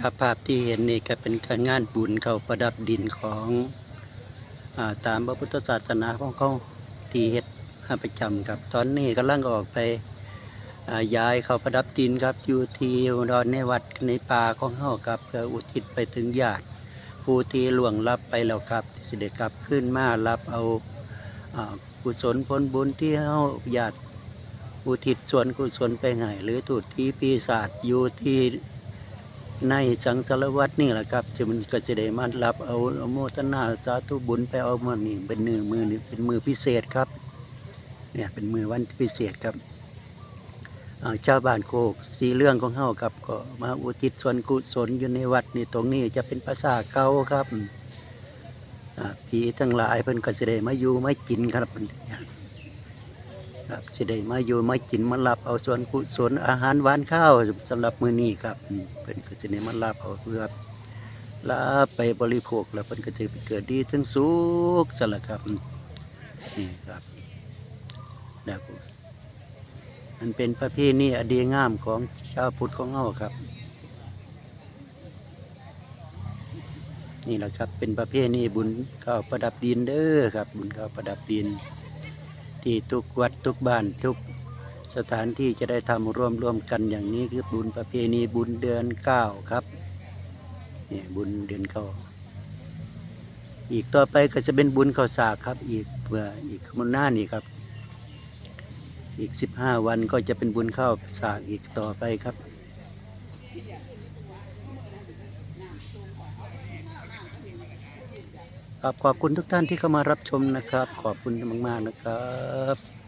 ครับภาพที่เห็นนี่ก็เป็นการงานบุญเขาประดับดินของอาตามพระพุทธศาสนาของเขาที่เฮ็ดประจำครับ ตอนนี้กำลังออกไปย้ายเขาประดับดินครับอยู่ที่ดอนในวัดในป่าของเฮาครับเพื่ออุทิศไปถึงญาติผู้ที่ล่วงลับไปแล้วครับที่สิได้กลับขึ้นมารับเอาอกุศลผลบุญที่เฮาญาติอุทิศส่วนกุศลไปให้หรือถูกที่ปีศาจอยู่ที่ ในสังสารวัตรนี่แหละครับจะมันก็จะได้มารับเอาอนุโมทนาสาธุบุญไปเอามานี่เป็นมือมือนี่เป็นมือพิเศษครับ เนี่ยเป็นมือวันพิเศษครับเจ้าบ้านโคกสีเรื่องของเฮาครับก็มาอุทิศส่วนกุศลอยู่ในวัดนี่ตรงนี้จะเป็นภาษาเก่าครับผีทั้งหลายเพิ่นก็จะได้มาอยู่มากินครับ ครับจะได้มาอยู่มากินมารับเอาส่วนกุศลอาหารหวานข้าวสำหรับมื้อนี้ครับเพิ่นก็จะได้มารับเอาเพื่อลาไปบริโภคแล้วเพิ่นก็จะไปเกิดดีถึงสุขซะละครับนี่ครับนะครับมันเป็นประเพณีอดีงามของชาวพุทธของเฮาครับ นี่แหละครับเป็นประเพณีบุญข้าวประดับดินเด้อครับ บุญข้าวประดับดิน ที่ทุกวัดทุกบ้านทุกสถานที่จะได้ทำร่วมร่วมกันอย่างนี้คือบุญประเพณีบุญเดือนเก้าครับนี่บุญเดือนเก้าอีกต่อไปก็จะเป็นบุญข้าวสากครับ อีกเพื่ออีกมันหน้านี่ครับ อีกสิบห้าวันก็จะเป็นบุญข้าวสากอีกต่อไปครับ ครับขอบคุณทุกท่านที่เข้ามารับชมนะครับ ขอบคุณมากๆนะครับ